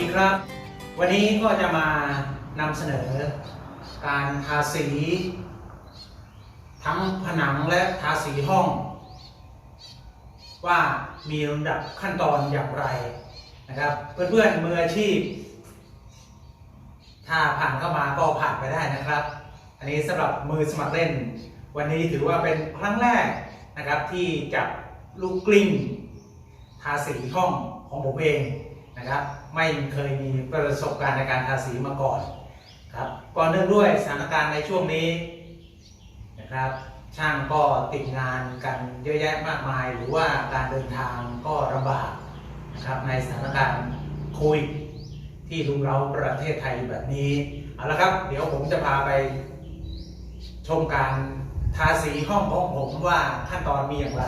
สวัสดีครับ วันนี้ก็จะมานำเสนอการทาสี ทั้งผนังและทาสีห้อง ว่ามีลำดับขั้นตอนอย่างไรนะครับ เพื่อนๆมืออาชีพ ถ้าผ่านเข้ามาก็ผ่านไปได้นะครับ อันนี้สำหรับมือสมัครเล่น วันนี้ถือว่าเป็นครั้งแรกนะครับที่จับลูกกลิ้งทาสีห้องของผมเองนะครับ ไม่เคยมีประสบการณ์ในการทาสีมาก่อนครับก่อนเนื่องด้วยสถานการณ์ในช่วงนี้นะครับช่างก็ติดงานกันเยอะแยะมากมาย หรือว่าการเดินทางก็ลำบากนะครับในสถานการณ์โควิดที่รุมเราประเทศไทยแบบนี้เอาละครับ เดี๋ยวผมจะพาไปชมการทาสีห้องของผมว่าขั้นตอนมีอย่างไร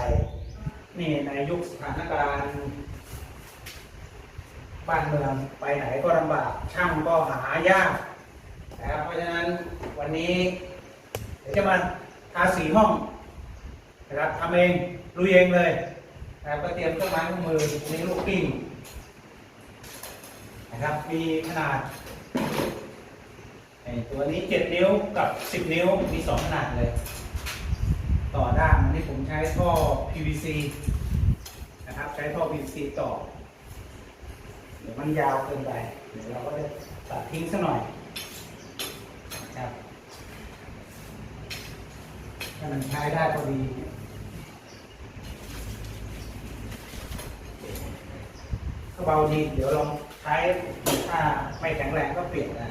นี่ในยุคสถานการณ์ บ้านเมืองไปไหนก็ลำบากช่างก็หายากนะครับเพราะฉะนั้นวันนี้เดี๋ยวจะมาทาสีห้องนะครับทำเองลุยเองเลยนะครับก็เตรียมเครื่องไม้เครื่องมือมีลูกปิ้งนะครับมีขนาดตัวนี้ 7 นิ้วกับ 10 นิ้วมี 2 ขนาดเลย ต่อด้านอันนี้ผมใช้ท่อ PVC นะครับใช้ท่อ PVC ต่อ เดี๋ยวมันยาวเกินไปเดี๋ยวเราก็จะตัดทิ้งสักหน่อยนะครับถ้ามันใช้ได้พอดีก็เบาดีเดี๋ยวลองใช้ถ้าไม่แข็งแรงก็เปลี่ยนนะ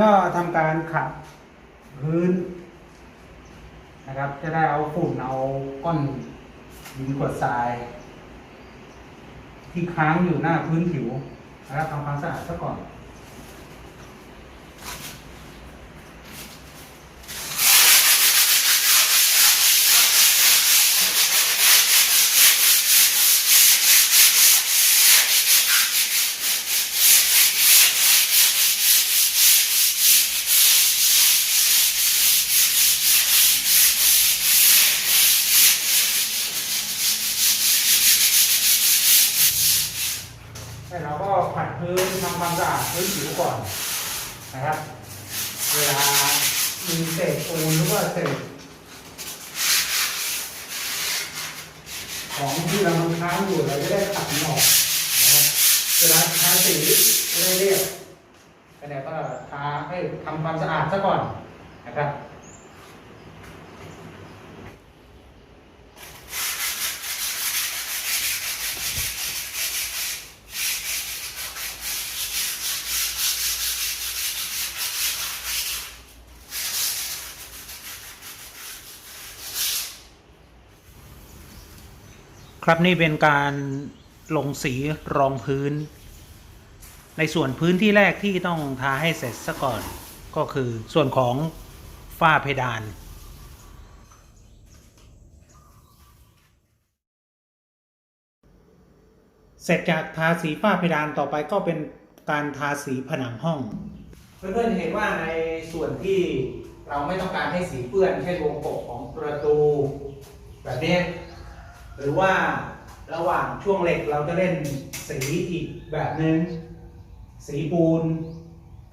ก็ทำการขัดพื้นนะครับ จะได้เอาฝุ่นเอาก้อนหินกรวดทราย ที่ค้างอยู่หน้าพื้นผิวนะครับทำความสะอาดซะก่อน แล้วเราก็ขัดพื้นทำความสะอาดพื้นผิวก่อนนะครับ เวลามีเศษปูนหรือว่าเศษของที่เรามันค้างอยู่เราจะได้ตัดมันออกนะครับเวลาทาสีจะได้เรียบ ก็เนี่ยก็ทาให้ทำความสะอาดซะก่อนนะครับครับนี่เป็นการลงสีรองพื้น ในส่วนพื้นที่แรกที่ต้องทาให้เสร็จซะก่อนก็คือส่วนของฝ้าเพดานเสร็จจากทาสีฝ้าเพดานต่อไปก็เป็นการทาสีผนังห้อง เพื่อนๆเห็นว่าในส่วนที่เราไม่ต้องการให้สีเปื้อนเช่นวงกบของประตู แบบนี้ หรือว่าระหว่างช่วงเหล็กเราจะเล่นสีอีกแบบหนึ่ง สีปูน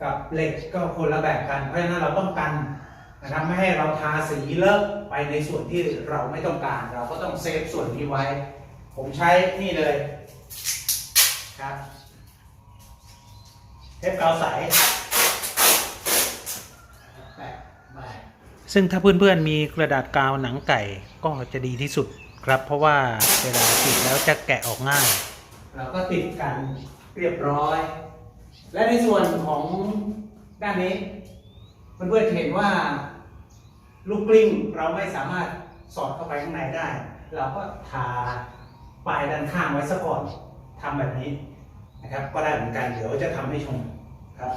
กับเหล็กก็คนละแบบกันเพราะฉะนั้นเราต้องกันนะครับไม่ให้เราทาสีเลอะไปในส่วนที่เราไม่ต้องการ เราก็ต้องเซฟส่วนนี้ไว้ ผมใช้นี่เลยครับเทปกาวใสแปะไปซึ่งถ้าเพื่อนๆมีกระดาษกาวหนังไก่ก็จะดีที่สุดครับ เพราะว่าเวลาติดแล้วจะแกะออกง่าย เราก็ติดกันเรียบร้อย และในส่วนของด้านนี้เพื่อนๆเห็นว่าลูกกลิ้งเราไม่สามารถสอดเข้าไปข้างในได้ เราก็ทาปลายด้านข้างไว้ซะก่อนทำแบบนี้นะครับ ก็ได้เหมือนกันเดี๋ยวจะทำให้ชมครับ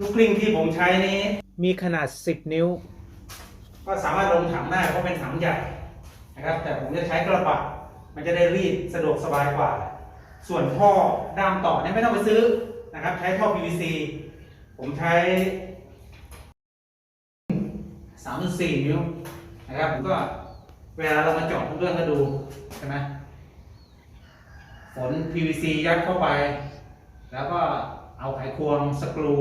ลูกกลิ้งที่ผมใช้นี้ มีขนาด 10 นิ้ว ก็สามารถลงถังได้เพราะเป็นถังใหญ่นะครับ แต่ผมจะใช้กระบะมันจะได้รีดสะดวกสบายกว่า ส่วนท่อด้ามต่อเนี่ยไม่ต้องไปซื้อนะครับ ใช้ท่อ PVC ผมใช้ 3-4 นิ้วนะครับผมก็เวลาเรามาเจาะเพื่อนๆก็ดูใช่ไหมฝน PVC ยัดเข้าไป แล้วก็เอาไขควงสกรู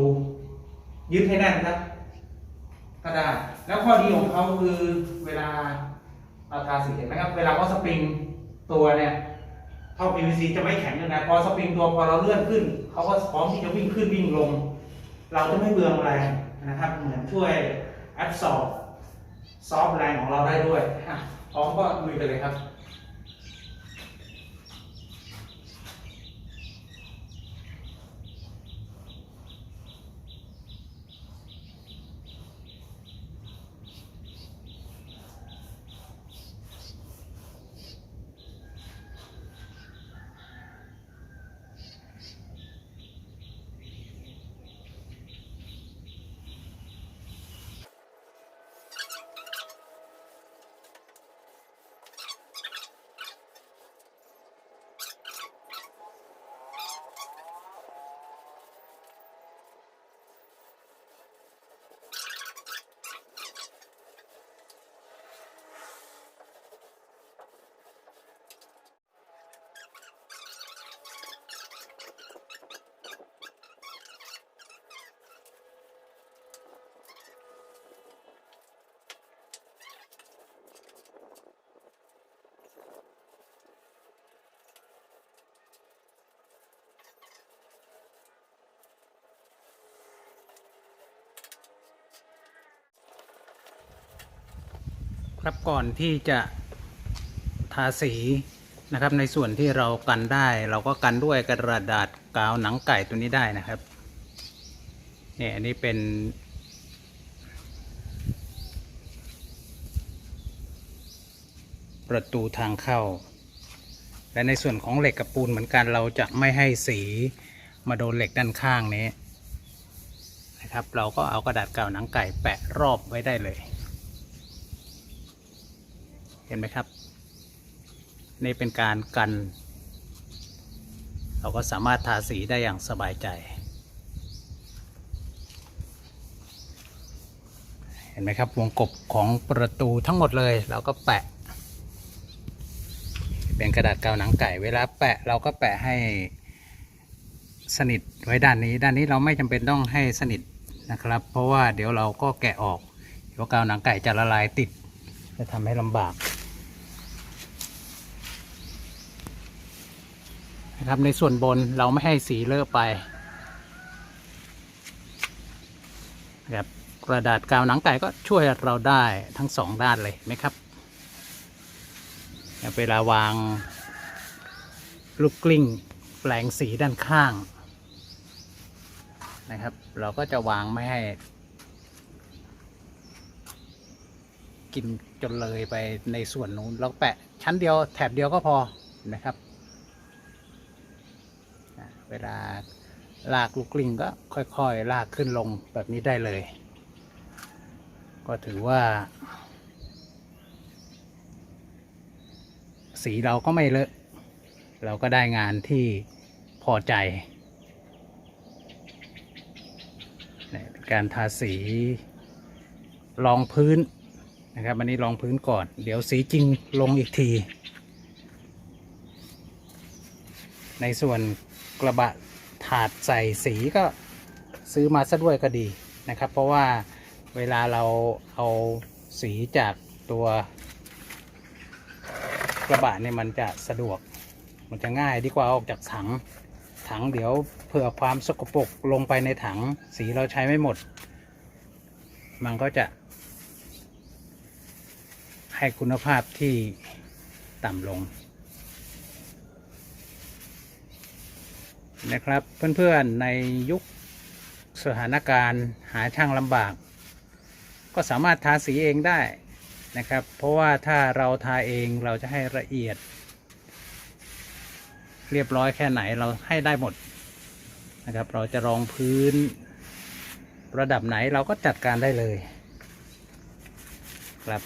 ยึดให้แน่นครับก็ได้ แล้วข้อดีของเขาคือเวลาเราทาสีเห็นไหมครับ เวลาเขาสปริงตัวเนี่ยท่อ PVC จะไม่แข็งเลยนะพอสปริงตัวพอเราเลื่อนขึ้นเขาก็พร้อมที่จะวิ่งขึ้นวิ่งลง เราจะไม่เบืองแรงนะครับ เหมือนช่วยแอบสอบซอฟแรงของเราได้ด้วยอะพร้อมก็ลุยไปเลยครับ ครับก่อนที่จะทาสีนะครับ ในส่วนที่เรากันได้ เราก็กันด้วยกระดาษกาวหนังไก่ตัวนี้ได้นะครับเนี่ยอันนี้เป็นประตูทางเข้า และในส่วนของเหล็กกับปูนเหมือนกันเราจะไม่ให้สีมาโดนเหล็กด้านข้างนี้นะครับ เราก็เอากระดาษกาวหนังไก่แปะรอบไว้ได้เลย เห็นไหมครับ นี่เป็นการกัน เราก็สามารถทาสีได้อย่างสบายใจ เห็นไหมครับวงกบของประตูทั้งหมดเลย เราก็แปะ เป็นกระดาษกาวหนังไก่ เวลาแปะเราก็แปะให้สนิทไว้ด้านนี้ ด้านนี้เราไม่จำเป็นต้องให้สนิทนะครับ เพราะว่าเดี๋ยวเราก็แกะออกเดี๋ยวกาวหนังไก่จะละลายติด จะทำให้ลำบาก นะครับในส่วนบนเราไม่ให้สีเลอะไปนะครับกระดาษกาวหนังไก่ก็ช่วยเราได้ทั้งสองด้านเลยไหมครับ เวลาวางลูกกลิ้งแปลงสีด้านข้างนะครับ เราก็จะวางไม่ให้ กินจนเลยไปในส่วนนู้นเราแปะชั้นเดียวแถบเดียวก็พอนะครับ เวลาลากลูกกลิ้งก็ค่อยๆ ลากขึ้นลงแบบนี้ได้เลย ก็ถือว่า สีเราก็ไม่เลอะ เราก็ได้งานที่พอใจเนี่ยการทาสีรองพื้นนะครับอันนี้รองพื้นก่อน เดี๋ยวสีจริงลงอีกที ในส่วน กระบะถาดใส่สีก็ซื้อมาซะด้วยก็ดีนะครับ เพราะว่าเวลาเราเอาสีจากตัว กระบะเนี่ยมันจะสะดวก มันจะง่ายดีกว่าอออกจากถัง ถังเดี๋ยวเผื่อความสกปรกลงไปในถังสีเราใช้ไม่หมด มันก็จะ ให้คุณภาพที่ต่ำลง นะครับ เพื่อนๆในยุคสถานการณ์หาช่างลำบาก ก็สามารถทาสีเองได้นะครับ เพราะว่าถ้าเราทาเองเราจะให้ละเอียด เรียบร้อยแค่ไหนเราให้ได้หมดนะครับ เราจะรองพื้น ระดับไหนเราก็จัดการได้เลยครับ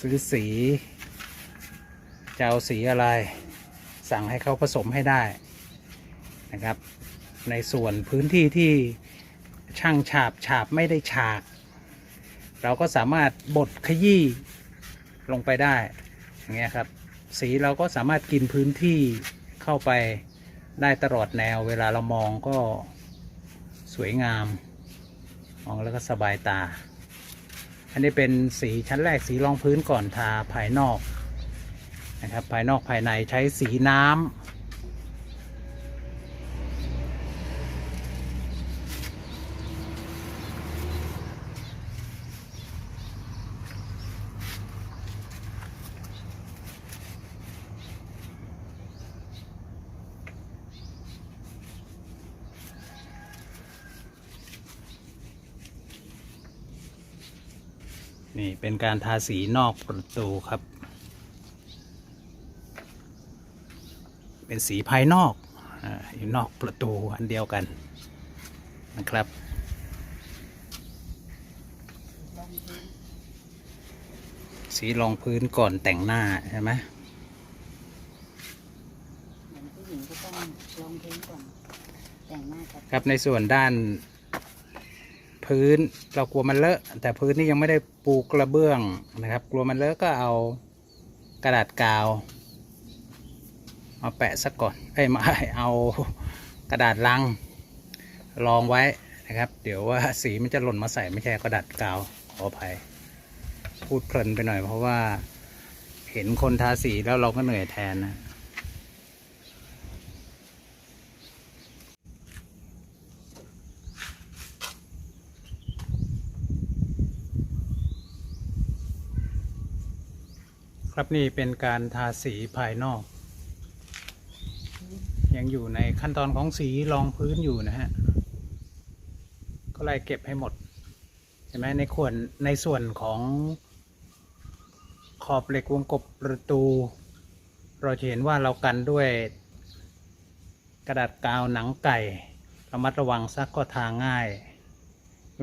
ซื้อสีจะเอาสีอะไร สั่งให้เขาผสมให้ได้นะครับ ในส่วนพื้นที่ที่ช่างฉาบฉาบไม่ได้ฉาก เราก็สามารถบดขยี้ลงไปได้อย่างเงี้ยครับ สีเราก็สามารถกินพื้นที่เข้าไปได้ตลอดแนว เวลาเรามองก็สวยงาม มองแล้วก็สบายตา อันนี้เป็นสีชั้นแรกสีรองพื้นก่อนทาภายนอก นะครับ ภายนอกภายในใช้สีน้ำนี่เป็นการทาสีนอกประตูครับ เป็นสีภายนอกอยู่นอกประตูอันเดียวกันนะครับ สีรองพื้นก่อนแต่งหน้าใช่ไหมผู้หญิงก็ต้องลองพื้นก่อนแต่งหน้าครับในส่วนด้านพื้นเรากลัวมันเลอะ แต่พื้นนี่ยังไม่ได้ปูกระเบื้องนะครับ กลัวมันเลอะก็เอากระดาษกาว มาแปะสักก่อนเอ้ยมาเอากระดาษลังรองไว้นะครับ เดี๋ยวว่าสีมันจะหล่นมาใส่ไม่ใช่กระดาษกาวขออภัยพูดเพลินไปหน่อยเพราะว่าเห็นคนทาสีแล้วเราก็เหนื่อยแทนนะครับนี่เป็นการทาสีภายนอก ยังอยู่ในขั้นตอนของสีรองพื้นอยู่นะฮะ ก็ไล่เก็บให้หมดเห็นไหมในขวนในส่วนของขอบเหล็กวงกบประตู เราจะเห็นว่าเรากันด้วย กระดาษกาวหนังไก่ระมัดระวังซักก็ทาง่าย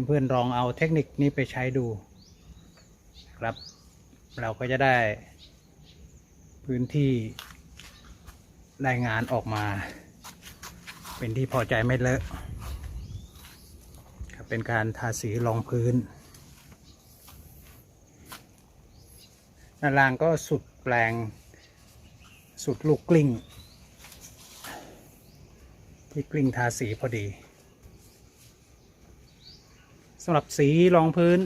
เพื่อนๆลองเอาเทคนิคนี้ไปใช้ดูครับ เราก็จะได้พื้นที่ ได้งานออกมา เป็นที่พอใจไม่เลอะครับเป็นการทาสีรองพื้นด้านล่างก็สุดแปลง สุดลูกกลิ้ง ที่กลิ้งทาสีพอดีสำหรับสีรองพื้น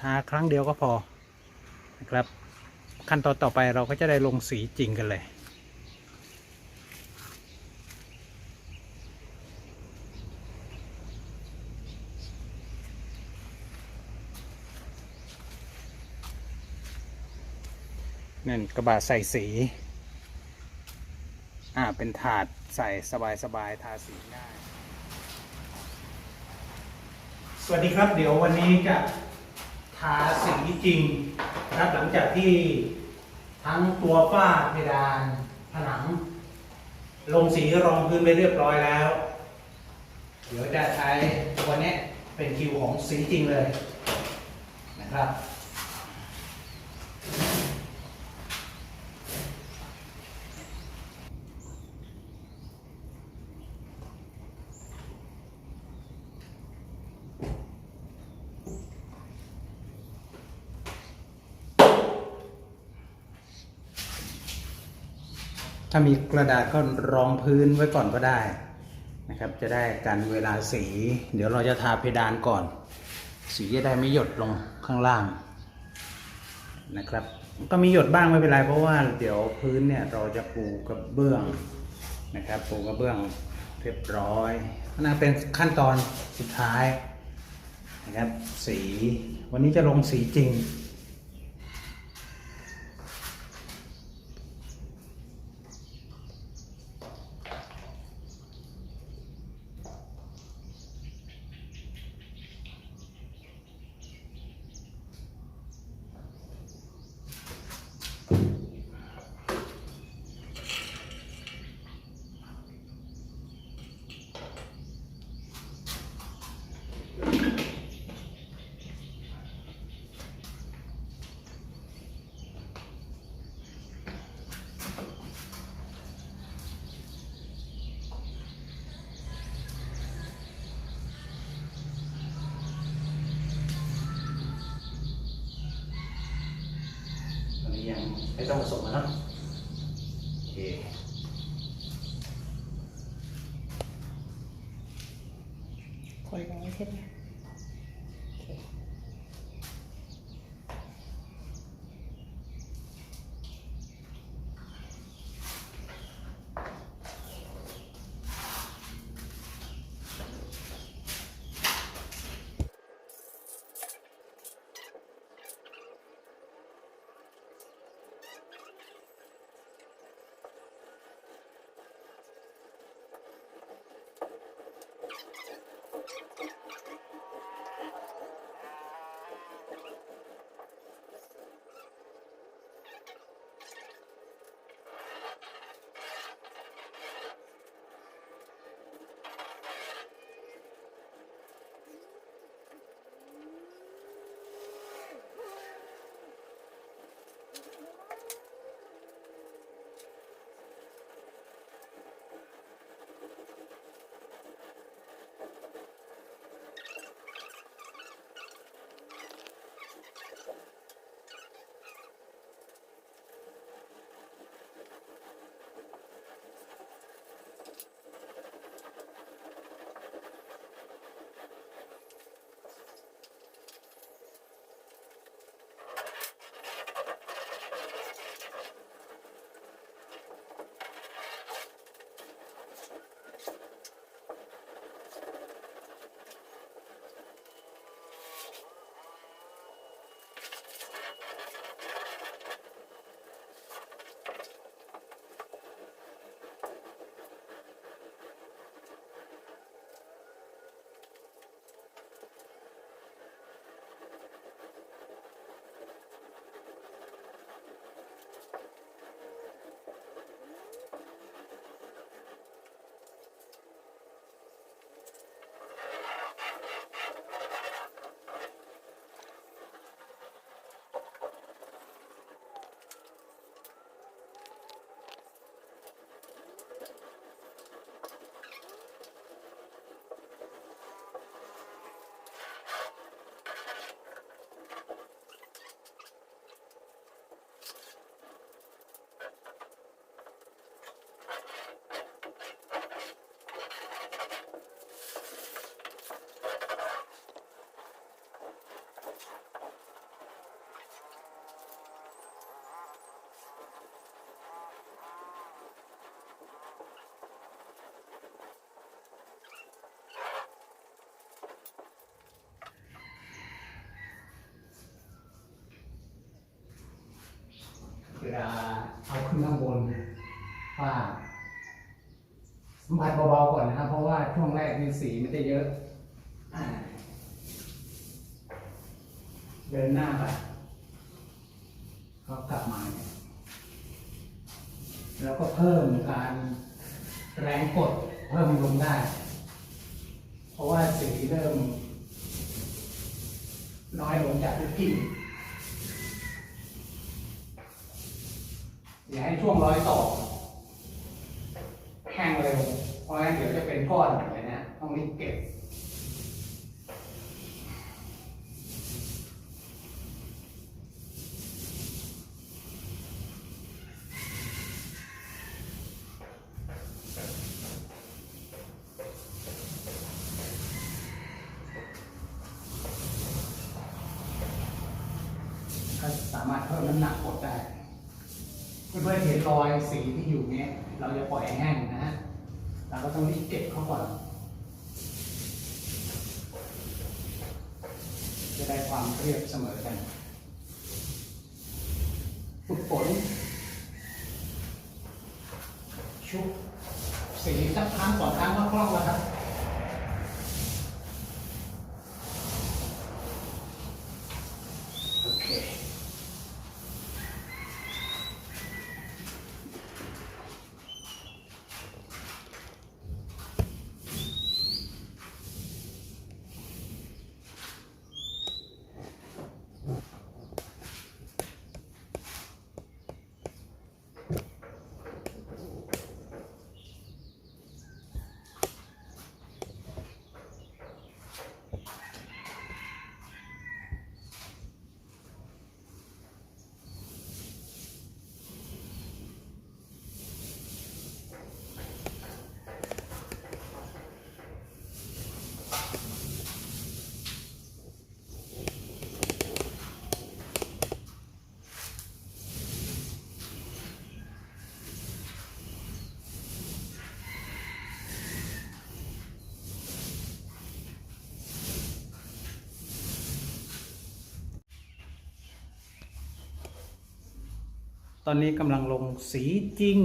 ทาครั้งเดียวก็พอนะครับ ขั้นตอนต่อไปเราก็จะได้ลงสีจริงกันเลย นั่นกระบะใส่สี อ่า เป็นถาดใส่สบายๆทาสีง่ายสวัสดีครับ เดี๋ยววันนี้จะทาสีจริงนะครับหลังจากที่ทั้งตัวฝ้าเพดานผนัง ลงสีรองพื้นไปเรียบร้อยแล้ว เดี๋ยวจะใช้วันนี้เป็นคิวของสีจริงเลยนะครับ ถ้ามีกระดาษก็รองพื้นไว้ก่อนก็ได้นะครับ จะได้กันเวลาสี เดี๋ยวเราจะทาเพดานก่อน สีจะได้ไม่หยดลงข้างล่างนะครับ ก็มีหยดบ้างไม่เป็นไรเพราะว่าเดี๋ยวพื้นเนี่ยเราจะปูกระเบื้องนะครับ ปูกระเบื้องเรียบร้อยนั่นเป็นขั้นตอนสุดท้ายนะครับ สีวันนี้จะลงสีจริง ค ไม่ต้องสมมันะ เวลาเอาขึ้นข้างบนว่าสัมผัสเบาๆก่อนนะครับ เพราะว่าช่วงแรกนี่สีมันจะเยอะ เดินหน้าไปก็กลับมาเนี่ยแล้วก็เพิ่มการแรงกดเพิ่มลงได้ เพราะว่าสีเริ่ม น้อยลงจากทุกกิ่ง อย่าให้ช่วงร้อยต่อแห้งเร็ว เพราะงั้นเดี๋ยวจะเป็นก้อนแบบนี้นะต้องรีบเก็บก็สามารถเพิ่มน้ำหนักกดได้ เพื่อนๆเห็นรอยสีที่อยู่เนี้ย เราจะปล่อยให้แห้งนะฮะเราก็ต้องรีบเก็บเขาก่อนจะได้ความเรียบเสมอกันฝึกฝนชุบสีสักครั้งสองครั้งก็คล่องแล้วครับ อนนี้กำลังลงสีจริง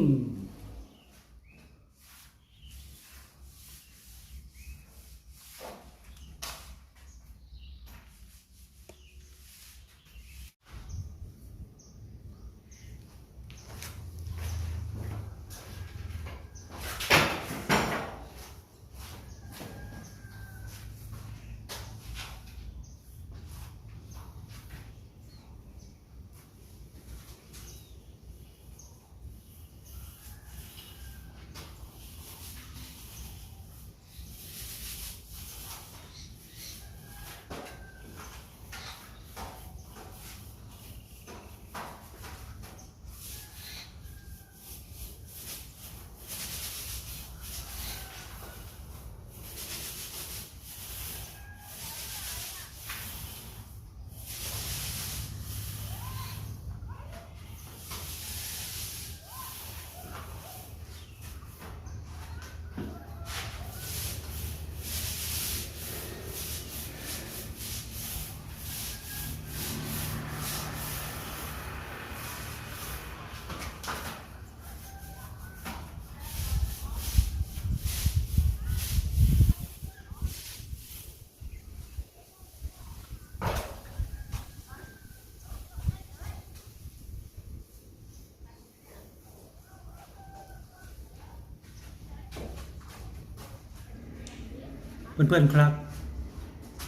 เพื่อนๆครับ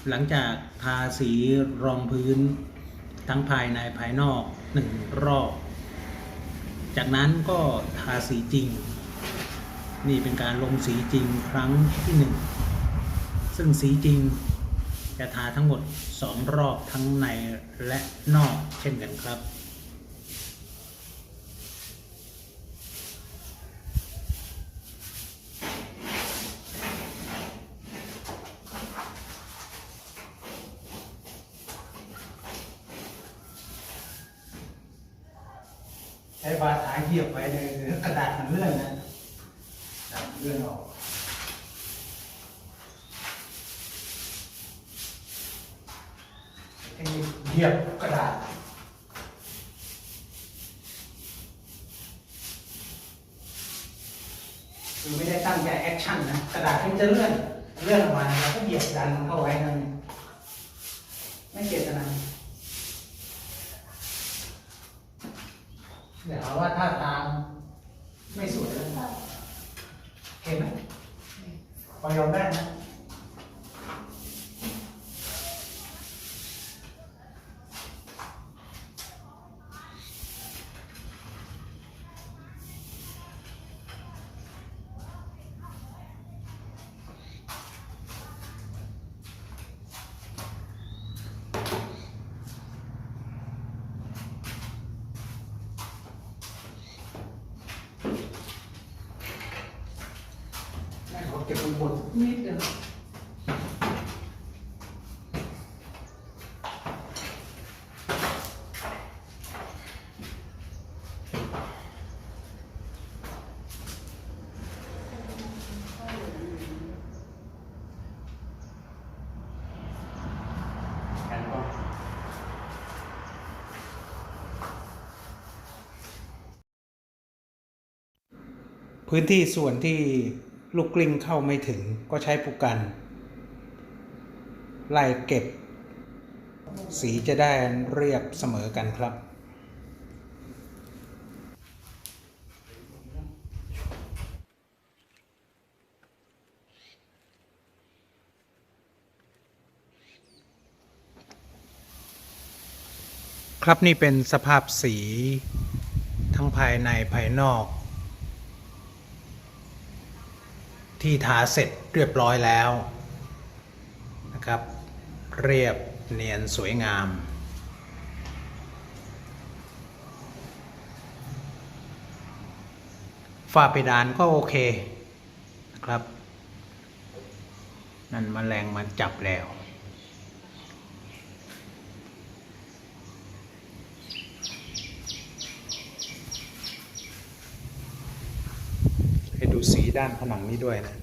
หลังจากทาสีรองพื้น ทั้งภายในภายนอกหนึ่งรอบ จากนั้นก็ทาสีจริง นี่เป็นการลงสีจริงครั้งที่หนึ่งซึ่งสีจริงจะทาทั้งหมดสองรอบทั้งในและนอกเช่นกันครับ ใช้บาทาเหยียบไว้เลยหรือกระดาษมันเลื่อนนะกระดาษมันเลื่อนออกให้เหยียบกระดาษ คือไม่ได้ตั้งใจแอคชั่นนะ กระดาษมันจะเลื่อน เลื่อนออกมาแล้วก็เหยียบดันมันเข้าไว้นั่นเองไม่เจตนา เดี๋ยวเอาว่าท่าทางไม่สวยแล้ว เห็นไหมพอยอมได้นะ แม่ขอเก็บบนบนนิดเดียวแขนก่อน พื้นที่ส่วนที่ลูกกลิ้งเข้าไม่ถึงก็ใช้ผูกกัน ไล่เก็บ สีจะได้เรียบเสมอกันครับครับนี่เป็นสภาพสีทั้งภายในภายนอก ที่ทาเสร็จเรียบร้อยแล้วนะครับ เรียบเนียนสวยงาม ฝ้าเพดานก็โอเคนะครับ นั่นมแมลงมาจับแล้ว ให้ ด้านผนังนี้ด้วยนะ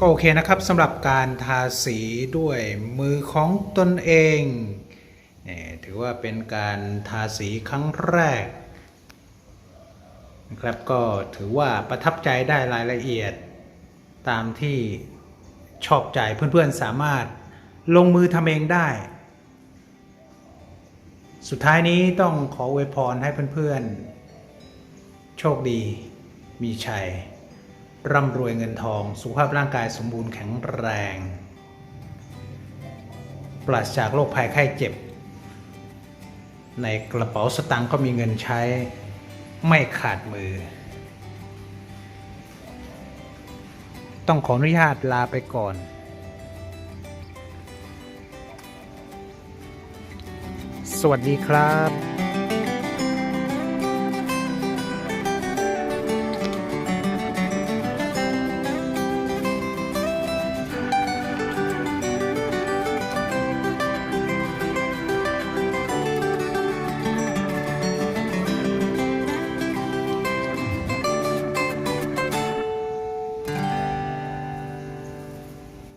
ก็โอเคนะครับสำหรับการทาสีด้วยมือของตนเอง ถือว่าเป็นการทาสีครั้งแรกนะครับก็ถือว่าประทับใจได้รายละเอียด ตามที่ชอบใจเพื่อนๆสามารถลงมือทำเองได้ สุดท้ายนี้ต้องขออวยพรให้เพื่อนๆ โชคดี มีชัย ร่ำรวยเงินทอง สุขภาพร่างกายสมบูรณ์แข็งแรง ปราศจากโรคภัยไข้เจ็บ ในกระเป๋าสตางค์ก็มีเงินใช้ไม่ขาดมือ ต้องขออนุญาตลาไปก่อน สวัสดีครับ